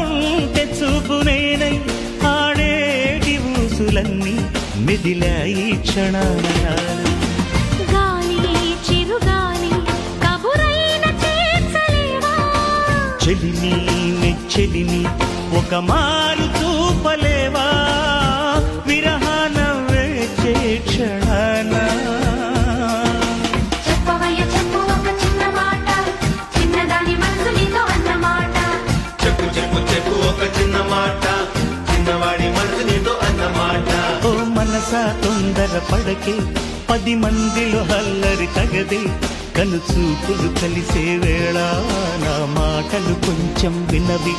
ఉంటే చూపు నేనై ఆడేటి ఊసులన్నీ మెదిలాయి చేర్చలేవా? చెలిని నెచ్చెలిని ఒక మారు ఒక చిన్న మాట చిన్నవాడి మనసు నీతో అన్నమాట ఓ మనసా తొందర పడకే పది మందిలో హల్లరి తగదే కను చూపులు కలిసే వేళ నా మాటలు కొంచెం వినవి.